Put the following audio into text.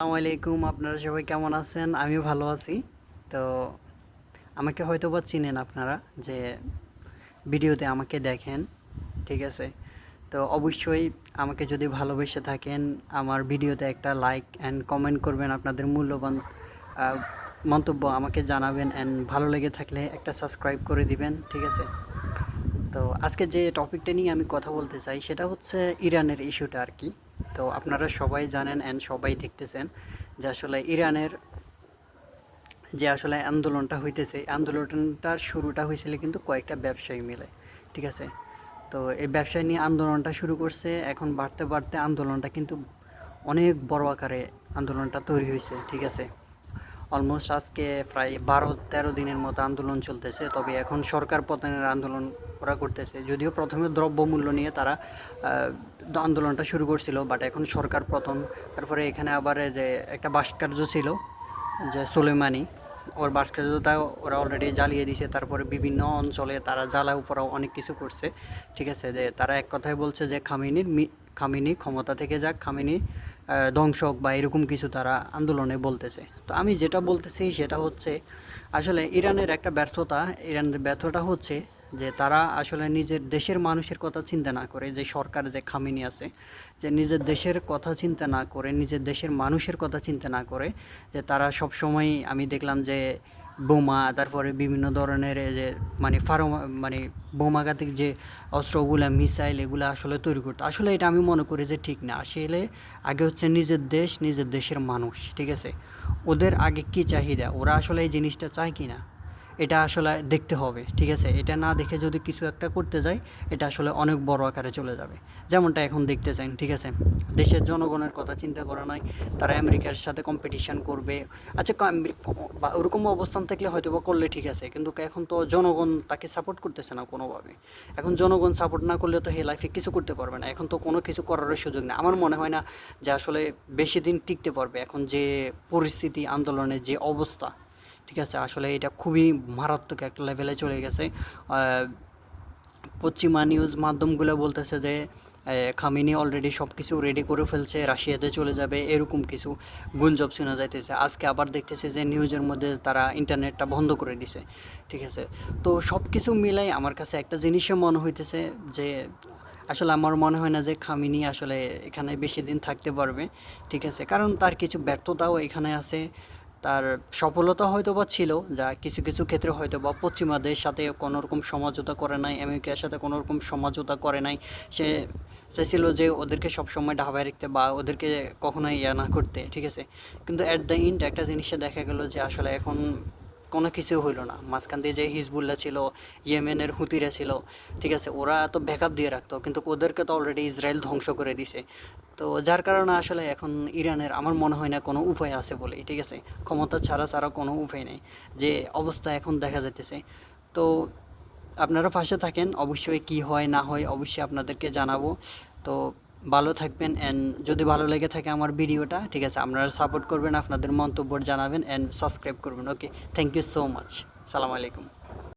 আসসালামু আলাইকুম, আপনারা সবাই কেমন আছেন? আমি ভালো আছি। তো আমাকে হয়তো বা চিনেন আপনারা যে ভিডিওতে আমাকে দেখেন, ঠিক আছে? তো অবশ্যই আমাকে যদি ভালোবেসে থাকেন, আমার ভিডিওতে একটা লাইক অ্যান্ড কমেন্ট করবেন আপনাদের মূল্যবান মন্তব্য আমাকে জানাবেন অ্যান্ড ভালো লেগে থাকলে একটা সাবস্ক্রাইব করে দিবেন, ঠিক আছে? তো আজকে যে টপিকটা নিয়ে আমি কথা বলতে চাই, সেটা হচ্ছে ইরানের ইস্যুটা আর কি। তো আপনারা সবাই জানেন অ্যান্ড সবাই দেখতেছেন যে আসলে ইরানের যে আসলে আন্দোলনটা হইতেছে আন্দোলনটার শুরুটা হয়েছিল কিন্তু কয়েকটা ব্যবসায়ী মিলে, ঠিক আছে? তো এই ব্যবসায়ী নিয়ে আন্দোলনটা শুরু করছে, এখন বাড়তে বাড়তে আন্দোলনটা কিন্তু অনেক বড় আকারে আন্দোলনটা তৈরি হয়েছে ঠিক আছে? অলমোস্ট আজকে প্রায় বারো তেরো দিনের মতো আন্দোলন চলতেছে, তবে এখন সরকার পতনের আন্দোলন ওরা করতেছে। যদিও প্রথমে দ্রব্যমূল্য নিয়ে তারা আন্দোলনটা শুরু করছিল বাট এখন সরকার প্রথম। তারপরে এখানে আবার যে একটা ভাস্কর্য ছিল যে সুলেমানি ওর ভাস্কর্যটা ওরা অলরেডি জ্বালিয়ে দিছে। তারপরে বিভিন্ন অঞ্চলে তারা জ্বালা উপরাও অনেক কিছু করছে। ঠিক আছে যে তারা এক কথায় বলছে যে খামিনির খামিনি ক্ষমতা থেকে যাক খামিনি আহ, ধ্বংস হোক বা এরকম কিছু তারা আন্দোলনে বলতেছে। তো আমি যেটা বলতেছি সেটা হচ্ছে আসলে ইরানের একটা ব্যর্থতা ইরানের ব্যর্থতা হচ্ছে যে তারা আসলে নিজের দেশের মানুষের কথা চিন্তা না করে, যে সরকার যে খামিনি আছে, যে নিজের দেশের কথা চিন্তা না করে, নিজের দেশের মানুষের কথা চিন্তা না করে, যে তারা সব সময় আমি দেখলাম যে বোমা, তারপরে বিভিন্ন ধরনের যে মানে ফার্ম মানে বোমাঘাতিক যে অস্ত্রগুলা, মিসাইল এগুলো আসলে তৈরি করতো। আসলে এটা আমি মনে করি যে ঠিক না। আসলে আগে হচ্ছে নিজের দেশ, নিজের দেশের মানুষ, ঠিক আছে? ওদের আগে কি চাহিদা? ওরা আসলে এই জিনিসটা চায় কি না এটা আসলে দেখতে হবে, ঠিক আছে? এটা না দেখে যদি কিছু একটা করতে যাই, এটা আসলে অনেক বড় আকারে চলে যাবে। যেমনটা এখন দেখতে চাই, ঠিক আছে? দেশের জনগণের কথা চিন্তা করা নয় তারা আমেরিকার সাথে কম্পিটিশান করবে। আচ্ছা বা ওরকম অবস্থান থাকলে হয়তো বা করলে ঠিক আছে, কিন্তু এখন তো জনগণ তাকে সাপোর্ট করতেছে না কোনোভাবে। এখন জনগণ সাপোর্ট না করলে তো হে লাইফে কিছু করতে পারবে না। এখন তো কোনো কিছু করার সুযোগ নেই। আমার মনে হয় না যে আসলে বেশি দিন টিকতে পারবে। এখন যে পরিস্থিতি, আন্দোলনের যে অবস্থা ঠিক আছে, আসলে এটা খুবই মারাত্মক একটা লেভেলে চলে গেছে। পশ্চিমা নিউজ মাধ্যমগুলো বলতেছে যে খামিনি অলরেডি সব কিছু রেডি করে ফেলছে, রাশিয়াতে চলে যাবে, এরকম কিছু গুঞ্জব শোনা যাইতেছে। আজকে আবার দেখতেছে যে নিউজের মধ্যে তারা ইন্টারনেটটা বন্ধ করে দিছে, ঠিক আছে। তো সব কিছু মিলাই আমার কাছে একটা জিনিসও মনে হইতেছে যে, আসলে আমার মনে হয় না যে খামিনি আসলে এখানে বেশি দিন থাকতে পারবে, ঠিক আছে। কারণ তার কিছু ব্যর্থতাও এখানে আছে। তার সফলতা হয়তো বা ছিল, যা কিছু কিছু ক্ষেত্রে হয়তো বা পশ্চিমাদের সাথে কোনো রকম সমঝোতা করে নাই, আমেরিকার সাথে কোনো রকম সমঝোতা করে নাই। সে সে ছিল যে ওদেরকে সবসময় ঢাবায় রাখতে বা ওদেরকে কখনোই ইয়া না করতে, ঠিক আছে? কিন্তু অ্যাট দ্য এন্ড একটা জিনিসে দেখা গেল যে আসলে এখন কোনো কিছু হইল না। মাঝখান দিয়ে যে হিজবুল্লাহ ছিল, ইয়েমেনের হুতিরা ছিল, ঠিক আছে, ওরা তো ব্যাকআপ দিয়ে রাখতো, কিন্তু ওদেরকে তো অলরেডি ইসরায়েল ধ্বংস করে দিছে। তো যার কারণে আসলে এখন ইরানের আমার মনে হয় না কোনো উপায় আছে বলেই, ঠিক আছে, ক্ষমতা ছাড়া ছাড়া কোনো উপায় নেই, যে অবস্থা এখন দেখা যাইতেছে। তো আপনারা পাশে থাকেন, অবশ্যই কি হয় না হয় অবশ্যই আপনাদেরকে জানাব। তো ভালো থাকবেন অ্যান্ড যদি ভালো লেগে থাকে আমার ভিডিওটা, ঠিক আছে, আপনারা সাপোর্ট করবেন, আপনাদের মন্তব্য জানাবেন অ্যান্ড সাবস্ক্রাইব করবেন okay thank you so much সালাম আলাইকুম।